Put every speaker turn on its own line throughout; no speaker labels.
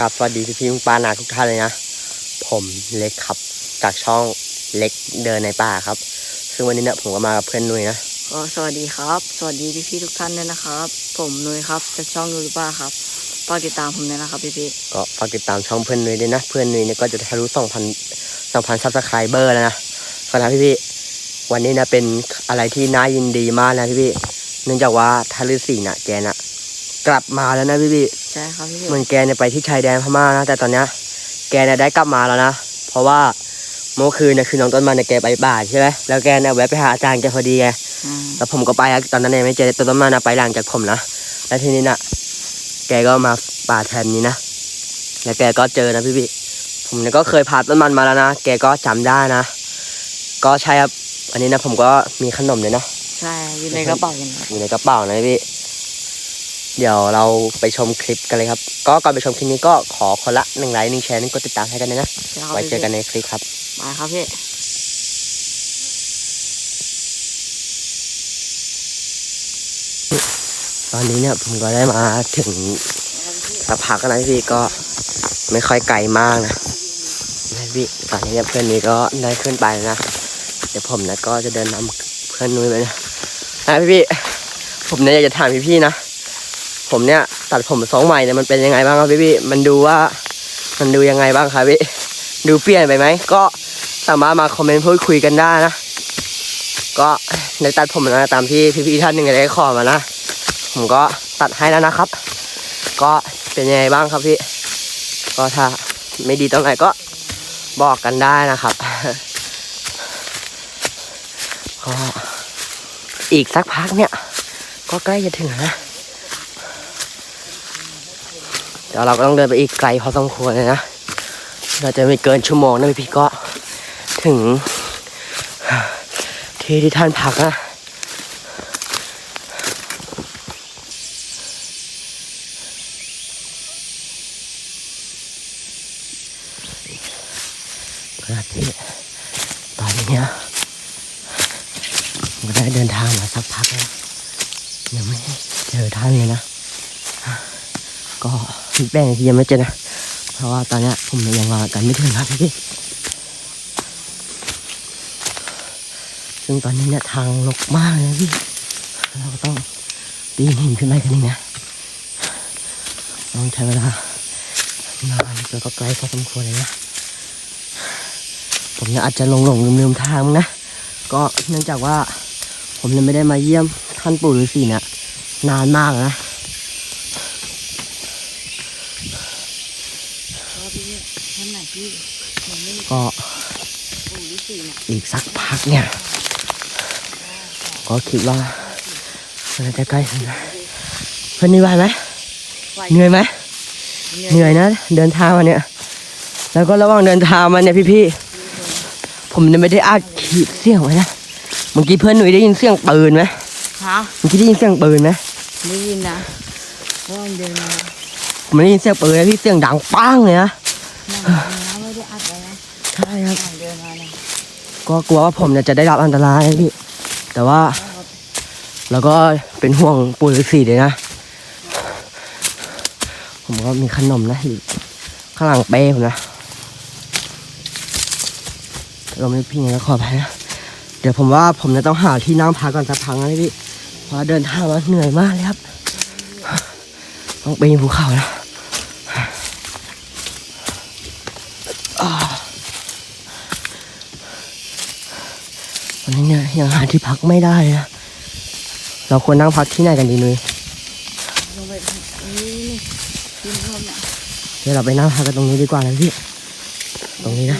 ครับสวัสดีพี่พี่ๆป้านาทุกท่านเลยนะ ผมเล็กครับจากช่องเล็กเดินในป่าครับ ซึ่งวันนี้เนี่ยผมก็มากับเพื่อนนุ้ยนะ
ก็สวัสดีครับ สวัสดีพี่ๆทุกท่านด้วยนะครับ ผมนุ้ยครับจากช่องยูริบ้าครับฝากติดตามผมด้วยนะครับพี่
ก็ฝากติดตามช่องเพื่อนนุ้ยด้วยนะ เพื่อนนุ้ยเนี่ยก็จะทะลุสองพันสองพันซับสไครเบอร์แล้วนะก็นะพี่พี่ๆวันนี้นะเป็นอะไรที่น่ายินดีมากนะพี่พี่ๆเนื่องจากว่าทารุสีน่ะแกน่ะกลับมาแล้วนะพี่พี่ๆ
ๆ ใช่ครับพี่
เหมือนแกเนี่ยไปที่ชายแดนพม่านะแต่ตอนเนี้ยแกเนี่ยได้กลับมาแล้วนะเพราะว่าเมื่อคืนเนี่ยคือน้องต้นมันเนี่ยแกไปบ่ายใช่ไหมแล้วแกเนี่ยแวะไปหาอาจารย์แกพอดีไง
อืม
แล้วผมก็ไปอะตอนนั้นเนี่ยไม่เจอต้นมันนะไปหลังจากผมนะแล้วทีนี้น่ะ แกก็มาป่าแทนนี้นะแล้วแกก็เจอนะพี่พี่ผมเนี่ยก็เคยพาต้นมันมาแล้วนะแกก็จำได้นะก็ใช่ครับอันนี้นะผมก็มีขนมเลยนะ
ใช่อยู่ในกระเป๋าอย่างนี้
อยู่ในกระเป๋านะพี่ เดี๋ยวเราไปชมคลิปกันเลยครับ ก็ก่อนไปชมคลิปนี้ก็ขอคนละหนึ่งไลค์หนึ่งแชร์หนึ่งกดติดตามให้กันด้วยนะ
ใช่ครับ
ไว้เจอกัน
พี่
ในคลิปครับ
ไปครับพี่
ตอนนี้เนี่ยผมก็ได้มาถึงสักพักแล้วนะพี่ก็ไม่ค่อยไกลมากนะนะพี่ตอนนี้เนี่ยเพื่อนนี้ก็ได้ขึ้นไปแล้วนะ เดี๋ยวผมนะก็จะเดินนำเพื่อนนุ้ยไปนะนะพี่พี่ผมเนี่ยอยากจะถามพี่พี่ๆนะ ผมเนี่ยตัดผมทรงใหม่เนี่ยมันเป็นยังไงบ้างครับพี่พี่มันดูว่ามันดูยังไงบ้างครับพี่ดูเปลี่ยนไปไหมก็สามารถมาคอมเมนต์พูดคุยกันได้นะ ก็ในตัดผมนะตามที่พี่ๆท่านหนึ่งได้ขอมานะผมก็ตัดให้แล้วนะครับ ก็เป็นยังไงบ้างครับพี่ ก็ถ้าไม่ดีตรงไหนก็บอกกันได้นะครับก็อีกสักพักเนี่ย ก็ใกล้จะถึงนะ เดี๋ยวเราก็ต้องเดินไปอีกไกลพอสมควรเลยนะ เราจะไม่เกินชั่วโมงนะพี่ก็ถึง ที่ที่ท่านพักนะครับพี่ตอนนี้เนี่ยผมก็ได้เดินทางมาสักพักแล้วยังไม่เจอท่านเลยนะ ก็ พี่แป้งที่ยังไม่เจอนะ เพราะว่าตอนนี้ผมยังมากันไม่ถึงครับพี่ซึ่งตอนนี้เนี่ยทางลกมากเลยพี่ เราก็ต้องปีนหินขึ้นไปกันนี่นะ ต้องใช้เวลานานแล้วก็ไกลพอสมควรเลยนะ ผมเนี่ยอาจจะหลงหลงลืมลืมทางนะ ก็เนื่องจากว่าผมเนี่ยไม่ได้มาเยี่ยมท่านปู่ฤาษีเนี่ยนานมากนะ
ก็พี่ท่านไหนที่ยังไม่
ก็
ปู่ฤาษีเนี่ย
อีกสักพักเนี่ย ก็คิดว่ามันจะใกล้ถึงแล้วเพื่อนนี่ไหวไหมเหนื่อยไหมเหนื่อยนะ เดินทางมาเนี่ย แล้วก็ระหว่างเดินทางมาเนี่ยพี่ๆผมเนี่ยไม่ได้อัดคลิปเสียงไว้นะเมื่อกี้เพื่อนหนุ่ยได้ยินเสียงปืนไหม
ฮะ
เมื่อกี้ได้ยินเสียงปืนไหม
ได้ยินนะเพราะมันเดินมา
ผมได้ยินเสียงปืนนะพี่เสียงดังปังเลยนะ
นั่งนะไม่ได้อัดไว้นะ
ใช่ครับ ก็กลัวว่าผมเนี่ยจะได้รับอันตรายพี่ แต่ว่าเราก็เป็นห่วงปู่ฤาษีเลยนะ ผมก็มีขนมนะอยู่ข้างหลังเป้ผมนะ เราไม่พี่ไงก็ขอไปนะ เดี๋ยวผมว่าผมจะต้องหาที่นั่งพักก่อนสักพักนะพี่ เพราะเดินทางมาเหนื่อยมากเลยครับ ต้องปีนภูเขานะอ่า วันนี้ เนี่ยยังหาที่พักไม่ได้เลยนะ เราควรนั่งพักที่ไหนกันดีนุ้ย
ลงไปนี่นี่กินลมเนี่ย
เดี๋ยวเราไปนั่งพักกันตรงนี้ดีกว่านะพี่ ตรงนี้นะ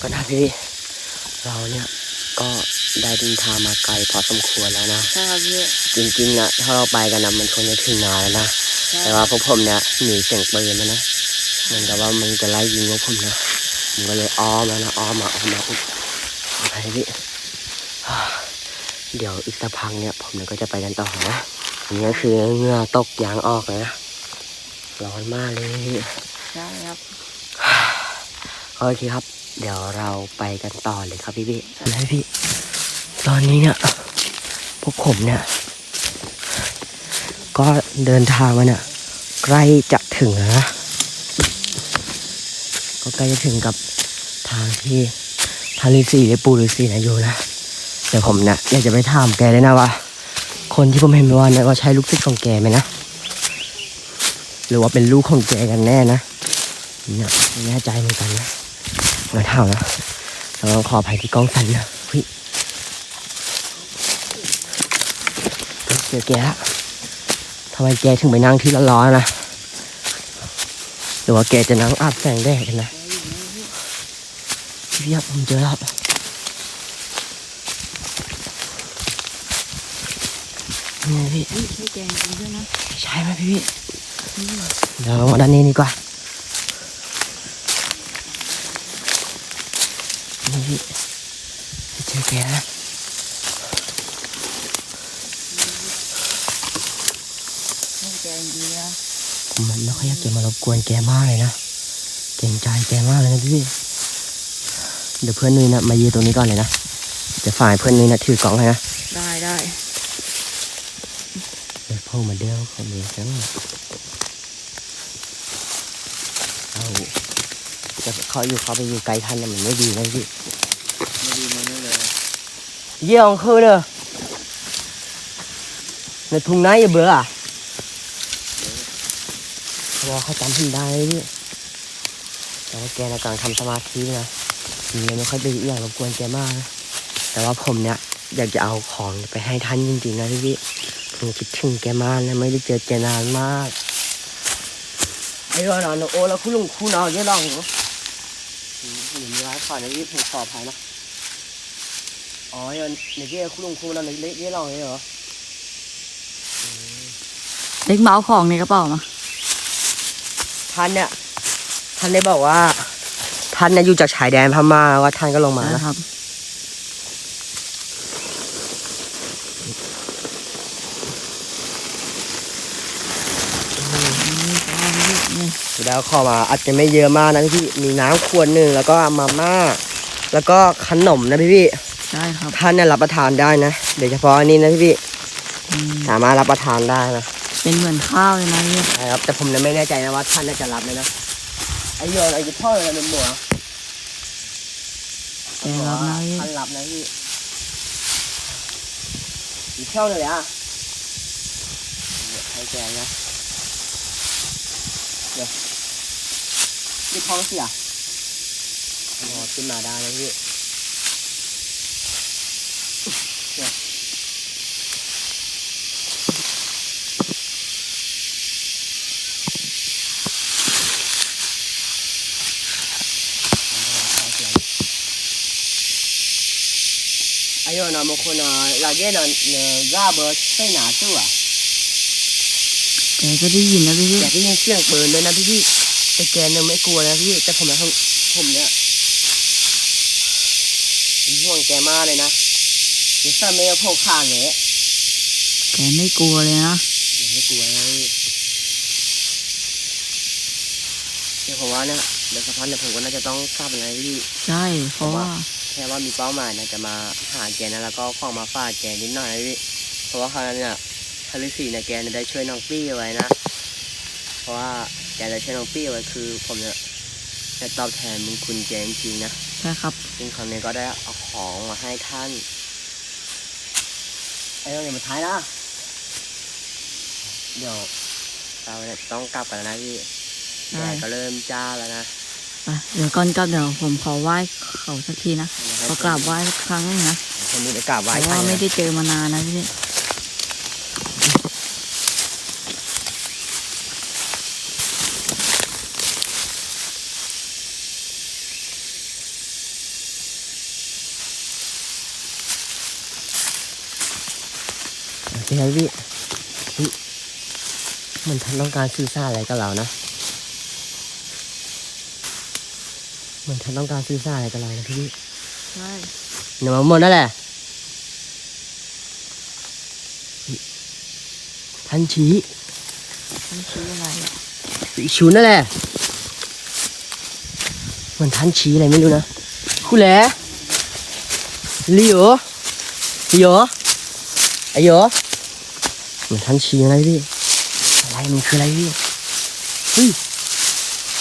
ก็นะ
พี่เราเนี่ยก็ได้เดินทางมาไกลพอสมควรแล้วนะ
ใช่ครับพี่
จริงๆนะถ้าเราไปกันนะมันคงจะถึงนานแล้วนะ
ใช่
แต่ว่าพวกผมเนี่ยหนีเสียงปืนมานะเหมือนกับว่ามันจะไล่ยิงพวกผมนะผมก็เลยอ้อมแล้วนะอ้อมมาอ้อมมาอุ๊ยอะไรพี่เดี๋ยวอีกสักพักเนี่ย ผมเนี่ยก็จะไปกันต่อนะอันนี้ก็คือเหงื่อตกยางออกเลยนะ ร้อนมากเลยพี่
ใช่ครับ
โอเคครับ เดี๋ยวเราไปกันต่อเลยครับพี่พี่อะไรพี่ ตอนนี้เนี่ยพวกผมเนี่ย ก็เดินทางมาเนี่ยใกล้จะถึงนะก็ใกล้จะถึงกับทางที่ทางฤาษีหรือปู่ฤาษีนะอยู่นะเดี๋ยวผมเนี่ยอยากจะไปถามแกเลยนะว่า คนที่ผมเห็นเมื่อวานเนี่ยว่าใช่ลูกศิษย์ของแกไหมนะหรือว่าเป็นลูกของแกกันแน่นะเนี่ยไม่แน่ใจเหมือนกันนะ มาถามนะเราต้องขออภัยที่กล้องสั่นนะเฮ้ยเจอแกละทำไมแกถึงไปนั่งที่ร้อนๆนะหรือว่าแกจะนั่งอาบแสงแดดกันนะพี่ครับผมเจอแล้วครับนี่พี่
นี่ใช่แกงจริงด้วยนะ
ใช่ไหมพี่เดี๋ยวเรามาด้านนี้ดีกว่า พี่ไปเจอแกแล้ว
ใช่แกงจริงนะ
ผมมันไม่ค่อยอยากจะมารบกวนแกมากเลยนะเกรงใจแกมากเลยนะพี่ เดี๋ยวเพื่อนนุ้ยนะมายืนตรงนี้ก่อนเลยนะจะฝ่ายเพื่อนนุ้ยนะถือกล่องให้นะ
ได้ได้
เดี๋ยวพ่อมาเดียวเขามีจังเอา จะเขาอยู่เขาไปอยู่ไกลท่านนะมันไม่ดีนะพี่
ไม่ดีไม่เลย
เยี่ยงคือเนอะในทุ่งนาอย่าเบื่ออะเขาบอกเขาจำผมได้เลยพี่แต่ว่าแกในะกำลังทำสมาธินะผมเลยไม่ค่อยไปอยากรบกวนแกมากนะแต่ว่าผมเนี่ยอยากจะเอาของไปให้ท่านจริงๆนะพี่พี่ผมคิดถึงแกมากนะไม่ได้เจอแกนานมากไอ้รอนอนโอ้แล้วคุณลุงคุณเอาเยอะลองเหรอ ผมมีร้านขายนะพี่ผมขออภัยนะอ๋อเดี๋ยวในเจ้คุณลุงคุณเราในเล็กเยอะลองเลยเหรอ
เล็กเมาส์ของในกระเป๋ามา
ท่านเนี่ยท่านได้บอกว่า ท่านเนี่ยอยู่จากชายแดนพม่าว่าท่านก็ลงมานะ
นะครับ
แล้วขอมาอาจจะไม่เยอะมากนะพี่มีน้ำขวดหนึ่งแล้วก็มาม่า แล้วก็ขนมนะพี่พี่
ใช่ครับ
ท่านเนี่ยรับประทานได้นะโดยเฉพาะอันนี้นะพี่พี่
อืม
สามารถรับประทานได้นะ
เป็นเหมือนข้าวเลยนะพี่
ใช่ครับแต่ผมเนี่ยไม่แน่ใจนะว่าท่านน่าจะรับไหมนะไอโยนไอยี่พ่อเลยเป็นหมัว
แกรับนะพี่
ท่านรับนะพี่อีกเที่ยวเลยอะเดี๋ยวให้แกนะ เดี๋ยวนี่ท้องเสียหมอขึ้นมาได้นะพี่เนี่ย哎呦，那么可能那个呢，那嘎巴在哪走啊？
แกก็ได้ยินนะพี่พี่
อยากได้ยินเสียงปืนด้วยนะพี่พี่แต่แกเนี่ยไม่กลัวนะพี่แต่ผมเนี่ยผมเนี่ยเป็นห่วงแกมากเลยนะเดี๋ยวถ้าไม่เอาพวกข้างเนี่ย
แกไม่กลัวเลยนะ
เดี๋ยวไม่กลัวนะพี่เดี๋ยวผมว่าเนี่ยเดี๋ยวสักพักเนี่ยผมก็น่าจะต้องกลับนะพี่
ใช่เพราะว่า
แค่ว่ามีเป้าหมายนะจะมาหาแกนะแล้วก็ของมาฝากแกนิดหน่อยนะพี่เพราะว่าคราวนั้นเนี่ย ทาริสีเนี่ยแกเนี่ยได้ช่วยน้องปี้เอาไว้นะ เพราะว่าแกได้ช่วยน้องปี้เอาไว้คือ ผมเนี่ยจะตอบแทนบุญคุณแกจริงๆนะ
ใช่ครับ
ซึ่งครั้งนี้ก็ได้เอาของมาให้ท่าน ไอ้เรื่องนี้มาท้ายนะ เดี๋ยวเราเนี่ยต้องกลับกันแล้วนะพี่
ได้
แดดก็เริ่มจ้าแล้วนะ
ไปเดี๋ยวก่อนกลับเดี๋ยวผมขอไหว้เขาสักทีนะขอกราบไหว้สักครั้งหนึงนะ
คนนี้จะกราบ
เพ
ไหว้
ราะ
ท่า
ว่านไม่
นะ
ได้เจอมานานนะพี่
ไงพี่เฮ้ยเหมือนท่านต้องการสื่อสารอะไรกับเรานะเหมือนท่านต้องการสื่อสารอะไรกับเรานะพี่
ใช่
เดี๋ยวมาหมดนั่นแหละท่านชี้
มันชี้อะไรอะ
ชูนั่นแหละเหมือนท่านชี้อะไรไม่รู้นะคู่แหละลิโอลิโอไอโย เหมือนท่านชี้อะไรพี่อะไรมันคืออะไรพี่เฮ้ย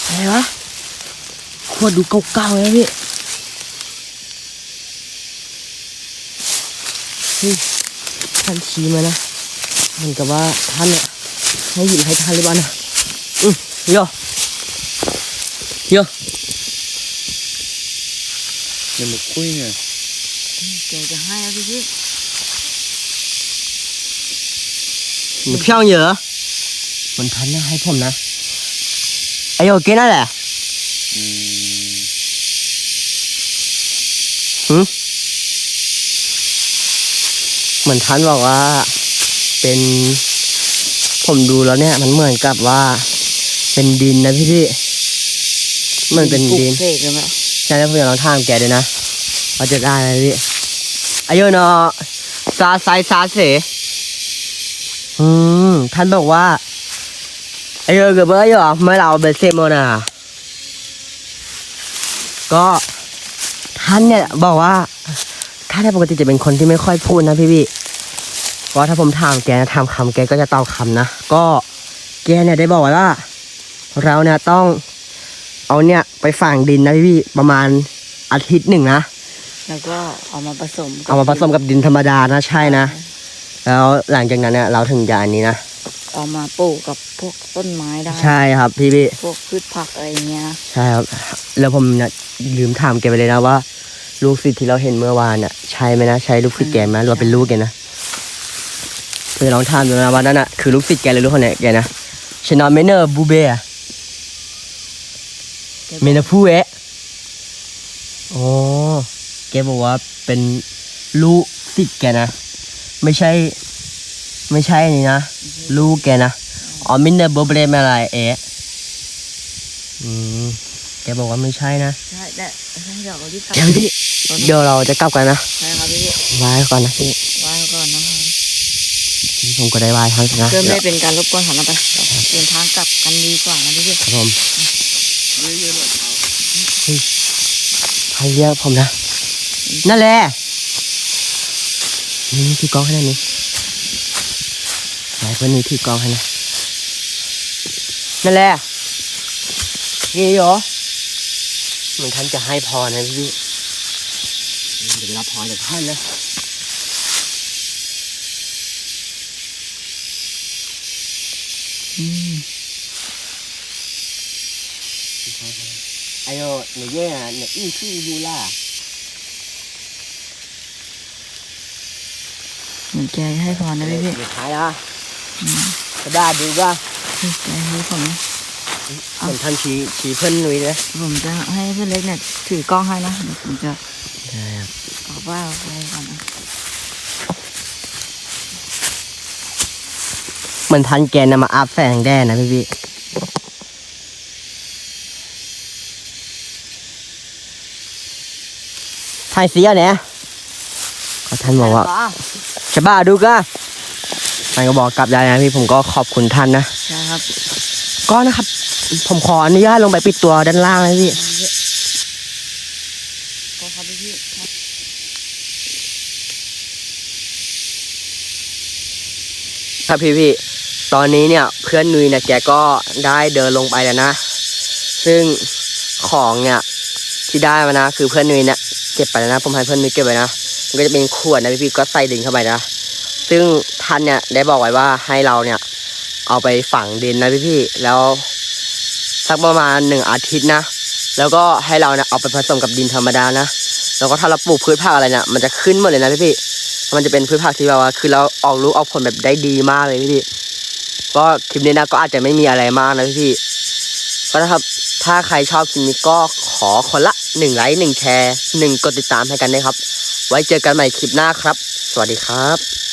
อะไรวะขวดดูเก่าๆเลยนะพี่เฮ้ยท่านชี้มานะเหมือนกับว่าท่านเนี่ยให้หยิบให้ท่านหรือเปล่านะ Ừ, vô vô
อย่ามาคุยไง
แกจะให้ อะพี่พี่
mình theo nhớ mình thấy nó hay không nè ấy rồi kia nó là
อืม
เหมือนท่านบอกว่า เป็นผมดูแล้วเนี่ย มันเหมือนกับว่า เป็นดินนะพี่พี่เหมันเป็น
ปลูก
ดิน
เสกเลยไหม
ใช่แล้วผมจะลองถามแกด้วยนะว่าจะได้ไหมพี่อายุเนาะซาไซซาเสอืม ท่านบอกว่าอายุเกิดเบอร์อยู่ไม่เราเป็นเซโมนาก็ท่านเนี่ยบอกว่าท่านเนี่ยปกติจะเป็นคนที่ไม่ค่อยพูดนะพี่พี่ก็ถ้าผมถามแกนะถามคำแกก็จะตอบคำนะก็แกเนี่ยได้บอกไว้ว่า เราเนี่ยต้องเอาเนี่ยไปฝังดินนะพี่พี่ประมาณอาทิตย์หนึ่งนะ
แล้วก็เอามาผสมกับ
เอามาผสมกับดินธรรมดานะใช่นะ แล้วหลังจากนั้นเนี่ยเราถึงจะอันนี้นะ
เอามาปลูกกับพวกต้นไม้ได้
ใช่ครับพี่พี่
พวกพืชผักอะไรอย่างเงี้ยนะ
ใช่ครับ แล้วผมเนี่ยลืมถามแกไปเลยนะว่า ลูกศิษย์ที่เราเห็นเมื่อวานน่ะใช่ไหมนะใช่ลูกศิษย์แกไหมหรือว่าเป็นลูกแกนะเพื่อลองถามดูนะว่านั่นน่ะคือลูกศิษย์แกหรือลูกคนไหนแกนะชนะเมเนอร์บูเบะ
แกบอก
เมนาพูเอะอ๋อแกบอกว่าเป็นลูกศิษย์แกนะ ไม่ใช่ ไม่ใช่นี่นะ ลูกแกนะอ๋อมินเดอร์โบเบรมอะไรเอะอืมแกบอกว่าไม่ใช่นะ
ใช่แต่ใช่เดี๋ยวเรารีบกลับ
เดี๋ยวพี่เดี๋ยวเราจะกลับกันนะ
ใช่ครับพี่พี่
ไหว้ก่อนนะพี่
ไหว้ก่อนนะครับ
ผมก็ได้ไหว้ท่านนะ
เพื่อไม่เป็นการรบกวนของเราไปเดินทางกลับกันดีกว่านะพี่พี่
ครับผม
ไม่เยอะหรอกครับ
ให้เรียกผมนะ นั่นแหละนี่คือกล้องให้ได้นี่ ไหนเพื่อนนี่ถือกล้องให้นะ นั่นแหละนี่เหรอเหมือนท่านจะให้พรนะพี่พี่เดี๋ยวรับพรจากท่านนะ
อืม
哎呦，那个呀，那一是有啦。
เหมือนแกให้พรนะพี่พี่
你看啦， กระดาษดูก็
เฮ้ยแกให้ผมนะ
เหมือนท่านชี้ชี้เพื่อนนุ้ยเลย
ผมจะให้เพื่อนเล็กเนี่ยถือกล้องให้นะเดี๋ยวผมจะ
ใช่ครับ
ขอว่าอะไรก่อนนะ
เหมือนท่านแกนำมาอาบแสงแดดนะพี่พี่ถ่ายสีเอาเนี่ยก็ท่านบอกว่าจะบ้าดูก็ ท่านก็บอกกลับได้นะพี่ผมก็ขอบคุณท่านนะ
ใช่ครับ
ก็นะครับ ผมขออนุญาตลงไปปิดตัวด้านล่างนะพี่
ก็ครับพี่พี่ครับ
ครับพี่พี่ตอนนี้เนี่ยเพื่อนนุยเนี่ยแกก็ได้เดินลงไปแล้วนะ ซึ่งของเนี่ยที่ได้มานะ คือเพื่อนนุยเนี่ยเก็บไปแล้วนะ ผมให้เพื่อนนุยเก็บไว้นะมันก็จะเป็นขวดนะพี่พี่ก็ใส่ดินเข้าไปนะ ซึ่งท่านเนี่ยได้บอกไว้ว่าให้เราเนี่ย เอาไปฝังดินนะพี่พี่แล้วสักประมาณหนึ่งอาทิตย์นะ แล้วก็ให้เราเนี่ยเอาไปผสมกับดินธรรมดานะ แล้วก็ถ้าเราปลูกพืชผักอะไรเนี่ยมันจะขึ้นหมดเลยนะพี่พี่มันจะเป็นพืชผักที่แบบว่า คือเราออกลูกออกผลแบบได้ดีมากเลยพี่พี่ก็คลิปนี้นะก็อาจจะไม่มีอะไรมากนะพี่พี่ก็นะครับถ้าใครชอบคลิปนี้ก็ขอคนละหนึ่งไลค์หนึ่งแชร์หนึ่งกดติดตามให้กันนะครับ ไว้เจอกันใหม่คลิปหน้าครับ สวัสดีครับ